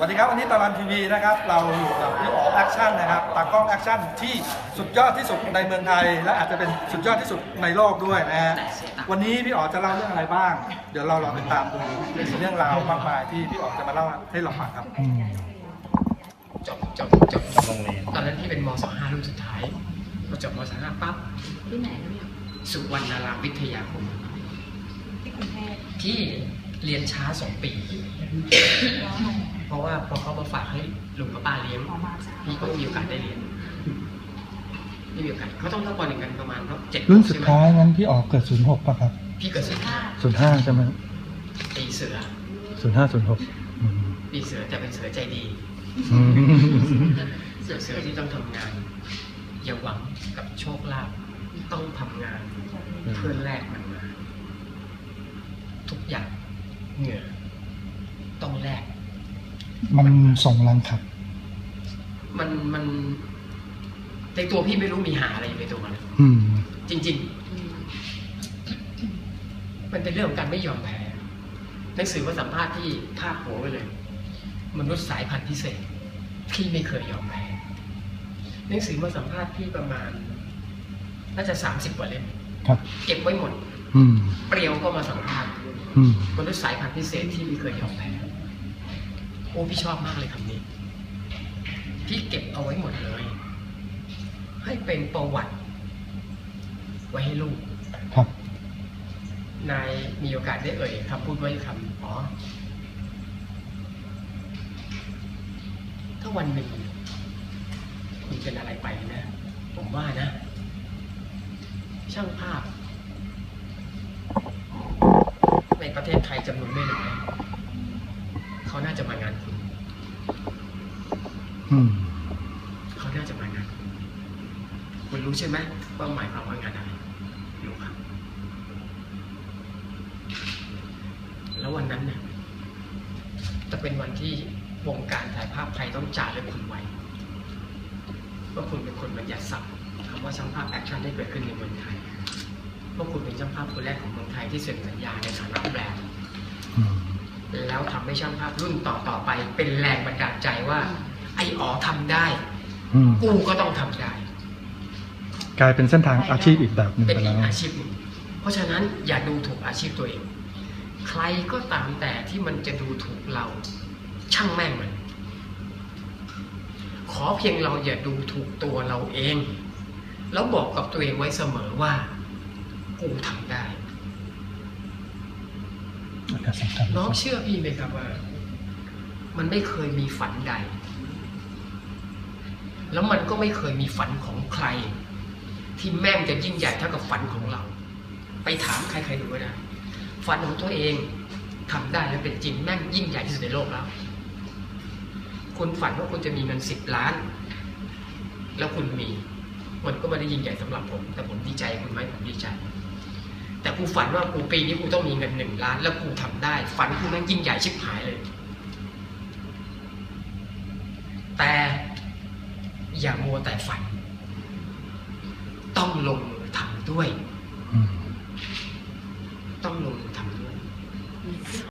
สวัสดีครับวันนี้ตารางทีวีนะครับ เราอยู่กับพี่อ๋อแอคชั่นนะครับตากล้องแอคชั่นที่สุดยอดที่สุดในเมืองไทย และอาจจะเป็นสุดยอดที่สุดในโลกด้วยนะฮะวันนี้พี่อ๋อจะเล่าเรื่องอะไรบ้าง เดี๋ยวเราลองติดตามดูมีเรื่องราวมากมายที่พี่อ๋อจะมาเล่าให้เราฟังครับอืมจบจบจบโรงเรียนตอนนั้นพี่เป็นมสห้ารุ่นสุดท้ายพอจบมสห้าปั๊บที่ไหนนะเนี่ยสุวรรณารามวิทยาคมที่กรุงเทพที่เรียนช้าสองปีแล้วอะไร เพราะว่าพอเขามาฝากให้ลุงกับป้าเลี้ยงออกมาจากพี่ก็ไม่มีโอกาสได้เรียนไม่มีโอกาสเขาต้องเท่าปหนึ่งกันประมาณเจ็ดรุ่นสุดใช่ไหมท้ายงั้นพี่ออกเกิด06ป่ะครับ พี่เกิดสิบห้า05ใช่ไหมปีเสือ05 06อืมปีเสือแต่เป็นเสือใจดีอืมเสือเสือที่ต้องทำงาน อย่าหวังกับโชคลาภต้องทำงานเพื่อแลกมันมาทุกอย่างเหงื่อต้องแลก มันส่งแรงขับ มันมันในตัวพี่ไม่รู้มีหาอะไรอยู่ในตัวมันอืม จริง ๆ มันเป็นเรื่องของการไม่ยอมแพ้หนังสือว่าสัมภาษณ์ที่ภาคหัวไว้เลย มนุษย์สายพันธุ์พิเศษที่ไม่เคยยอมแพ้หนังสือมาสัมภาษณ์พี่ประมาณ น่าจะสามสิบกว่าเล่มครับ เก็บไว้หมด อืม เปรียวก็มาสัมภาษณ์อืม มนุษย์สายพันธุ์พิเศษที่ไม่เคยยอมแพ้ โอ้พี่ชอบมากเลยคำนี้ พี่เก็บเอาไว้หมดเลย ให้เป็นประวัติ ไว้ให้ลูกครับ นายมีโอกาสได้เอ่ยคำพูดไว้คำอ๋อ ถ้าวันหนึ่งคุณเป็นอะไรไปนะ ผมว่านะ ช่างภาพ ในประเทศไทยจำนวนไม่น้อย เขาน่าจะมางานคุณ อืม เขาน่าจะมางานคุณคุณรู้ใช่ไหมว่าหมายความว่างานอะไรรู้ครับ แล้ววันนั้นเนี่ยจะเป็นวันที่วงการถ่ายภาพไทยต้องจ่ารึกคุณไว้ว่าคุณเป็นคนบัญญัติศัพท์คำว่าช่างภาพแอคชั่นได้เกิดขึ้นในเมืองไทยว่าคุณเป็นช่างภาพคนแรกของเมืองไทยที่เซ็นสัญญาในฐานะแบรนด์แล้วทำให้ช่างภาพรุ่นต่อๆไปเป็นแรงบันดาลใจว่า ไอ้อ๋อทำได้ อืมกูก็ต้องทำได้ กลายเป็นเส้นทางอาชีพอีกแบบหนึ่งเป็นไปอีแล้วกอาชีพหนึ่งเพราะฉะนั้นอย่าดูถูกอาชีพตัวเอง ใครก็ตามแต่ที่มันจะดูถูกเรา ช่างแม่งมัน ขอเพียงเราอย่าดูถูกตัวเราเอง แล้วบอกกับตัวเองไว้เสมอว่า กูทำได้อันนี้สำคัญน้องเชื่อพี่ไหมครับว่า มันไม่เคยมีฝันใด แล้วมันก็ไม่เคยมีฝันของใคร ที่แม่งจะยิ่งใหญ่เท่ากับฝันของเรา ไปถามใครๆดูก็ได้ฝันของตัวเองทำได้และเป็นจริงแม่งยิ่งใหญ่ที่สุดในโลกแล้ว คุณฝันว่าคุณจะมีเงินสิบล้าน แล้วคุณมี มันก็ไม่ได้ยิ่งใหญ่สำหรับผม แต่ผมดีใจคุณไหมผมดีใจ แต่กูฝันว่ากูปีนี้กูต้องมีเงินหนึ่งล้าน แล้วกูทำได้ ฝันกูแม่งยิ่งใหญ่ชิบหายเลย แต่ อย่ามัวแต่ฝัน ต้องลงมือทำด้วย ต้องลงมือ